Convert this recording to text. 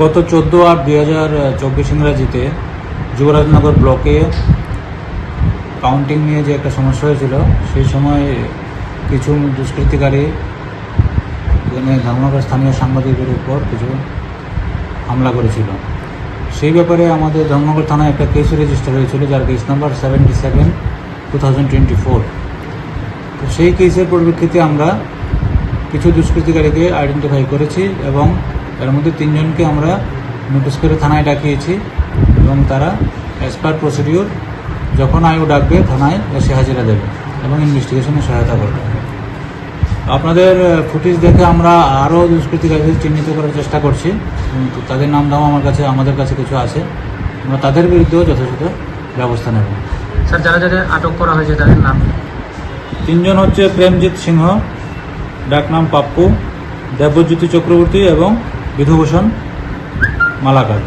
গত চোদ্দ আট দুই হাজার চব্বিশ ইংরাজিতে যুবরাজনগর ব্লকে কাউন্টিং নিয়ে যে একটা সমস্যা হয়েছিল, সেই সময় কিছু দুষ্কৃতিকারী এখানে ধর্মনগর স্থানীয় সাংবাদিকের উপর কিছু হামলা করেছিল। সেই ব্যাপারে আমাদের ধর্মনগর থানায় একটা কেস রেজিস্টার হয়েছিল, যার case number seventy seven two thousand twenty four সেই কেসের পরিপ্রেক্ষিতে আমরা কিছু দুষ্কৃতিকারীকে আইডেন্টিফাই করেছি এবং এর মধ্যে তিনজনকে আমরা নোটিশ করে থানায় ডাকিয়েছি এবং তারা অ্যাজ পার প্রসিডিউর যখন আয়ু ডাকবে থানায় এসে হাজিরা দেবে এবং ইনভেস্টিগেশনে সহায়তা করবে। আপনাদের ফুটেজ দেখে আমরা আরও দুষ্কৃতিকারীদের চিহ্নিত করার চেষ্টা করছি। তাদের নাম দাম আমার কাছে, আমাদের কাছে কিছু আছে। আমরা তাদের বিরুদ্ধেও যথাযথ ব্যবস্থা নেব। স্যার, যারা যারা আটক করা হয়েছে, তাদের নাম তিনজন হচ্ছে প্রেমজিৎ সিংহ ডাকনাম পাপ্পু দেবজ্যোতি চক্রবর্তী এবং বিধুভূষণ মালাকার।